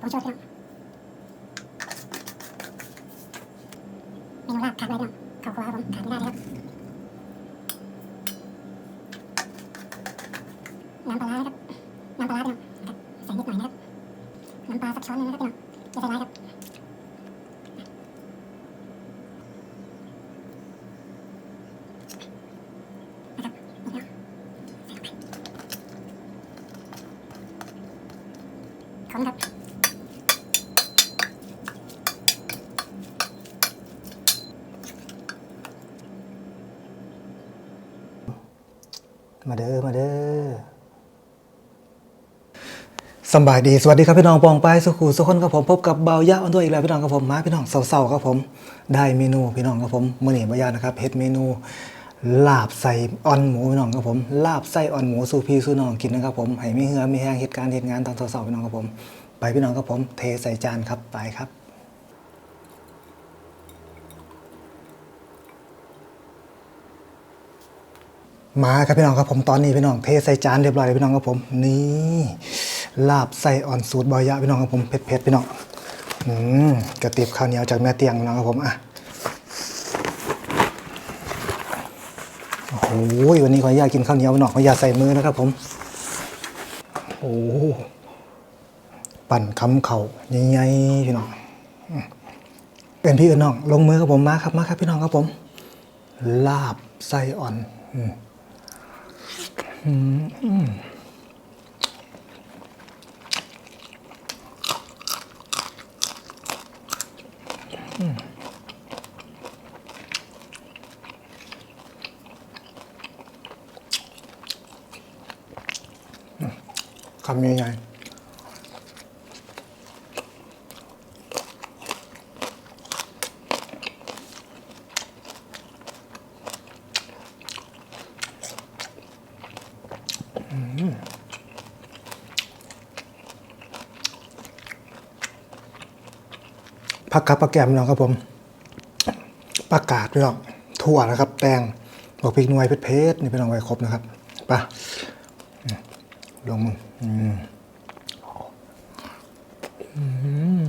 ผมช่วยพี่น้องเมนูลาบขาดไม่ได้พี่น้อบคุณครับผมขาดไม่ได้เลยครับน้ำปลาครับน้ำปลาครับใส่นิดหน่อยนะครับน้ำปลาสักช้อนนึงนะครับพี่น้องจะใส่ไรครับนี่ครับใส่ลงไปคนครับ มาเด้อมาเด้อสบายดี สวัสดีครับพี่น้องปองไปสุขูสุขคนครับผมพบกับเบายะอันด้วยอีกแล้วพี่น้องครับผมมาพี่น้องเศร้าๆครับผม ได้เมนูพี่น้องครับผมมื้อนี้บายานะครับเฮ็ดเมนูลาบใส่อ่อนหมูพี่น้องครับผมลาบใส่อ่อนหมูสู่พี่สู่น้องกินนะครับผมให้มีเหือมีแห้งเหตุการณ์เหตุงานตอนเศร้าๆพี่น้องครับผม ไปพี่น้องครับผมเทใส่จานครับไปครับ มาครับพี่น้องครับผมตอนนี้พี่น้องเทใส่จานเรียบร้อยเลยพี่น้องครับผมนี่ลาบไส้อ่อนสูตรบอยะพี่น้องครับผมเผ็ดๆพี่น้องอืมกระติบข้าวเหนียวจากแม่เตียงพี่น้องครับผมอะโอ้โหวันนี้ขออนุญาตกินข้าวเหนียวพี่น้องขออนุญาตใส่มือนะครับผมโอ้โหปั่นคำเข่าใหญ่ๆพี่น้องเป็นพี่เอิญน้อง ลงมือครับผมมาครับมาครับพี่น้องครับผม ลาบไส้อ่อน อืม คำใหญ่ๆ ผักกับปลาแกมพี่น้องครับผมปลากาดพี่น้องถั่วนะครับ แตงบอกพริกหน่วยเพชรๆนี่พี่น้องไว้ครบนะครับไปอืมลงมืออืม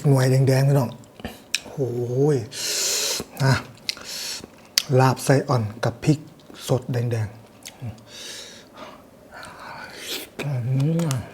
กหน่วยแดงๆพี่น้องโอ้ยนะลาบไส้อ่อนกับพริกสดแดงๆ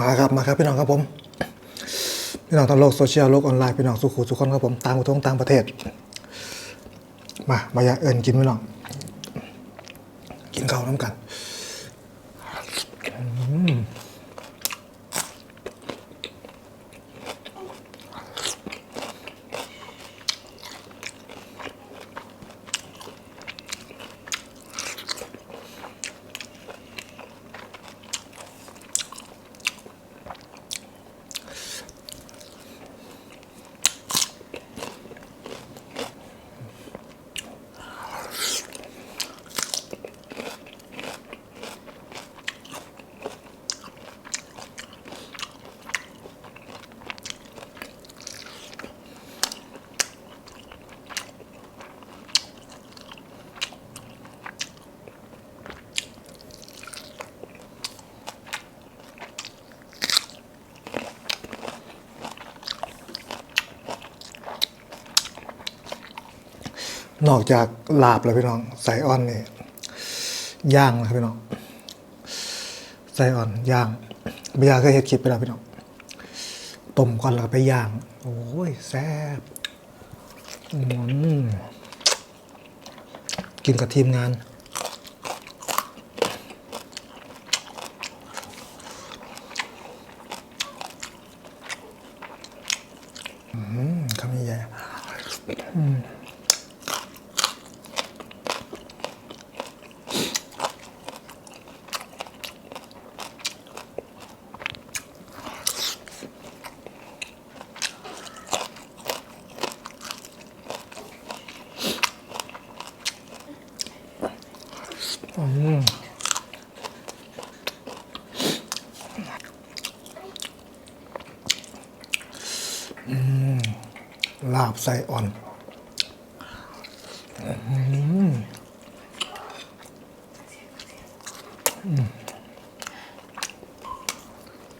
มาครับมาครับพี่น้องครับผมพี่น้องทั้งโลกโซเชียลโลกออนไลน์พี่น้องสุขุสุขคนครับผมต่างประเทศต่างประเทศ มา มาอย่าเอินกินพี่น้อง กินข้าวน้ำกัน นอกจากลาบแล้วพี่น้องใส่อ่อนนี่ย่างนะครับพี่น้องใส่อ่อนย่างเบียร์เคยเห็ดคลิปไปแล้วพี่น้องต้มก่อนแล้วไปย่าง โอ้ยแซ่บอืมกินกับทีมงานอืมคำใหญ่ ลาบใส่อ่อน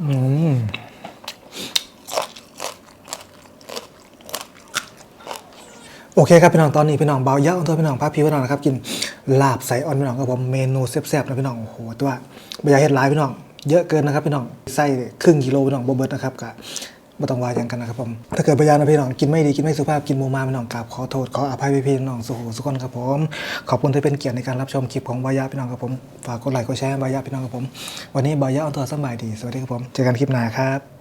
อืมโอเคครับพี่น้องตอนนี้พี่น้องเบาเยอะตัวพี่น้องพาพี่พี่น้องนะครับกิน ลาบใส่อ่อนพี่น้องกับผมเมนูแซ่บๆนะพี่น้องโอ้โหตัวบรรยากาศหลายพี่น้อง เยอะเกินนะครับพี่น้องไส้ครึ่งกิโลพี่น้องบ่เบิดนะครับกะไม่ต้องวายอย่างกันนะครับผมถ้าเกิดพยานนะพี่น้องกินไม่ดีกินไม่สุภาพกินหมูมาพี่น้องกราบขอโทษขออภัยพี่ๆน้องสุขสุขคนครับผมขอบคุณที่เป็นเกียรติในการรับชมคลิปของวายะพี่น้องครับผมฝากกดไลค์กดแชร์ให้วายะพี่น้องครับผมวันนี้วายะเอาตัวสบายดีสวัสดีครับผมเจอกันคลิปหน้าครับ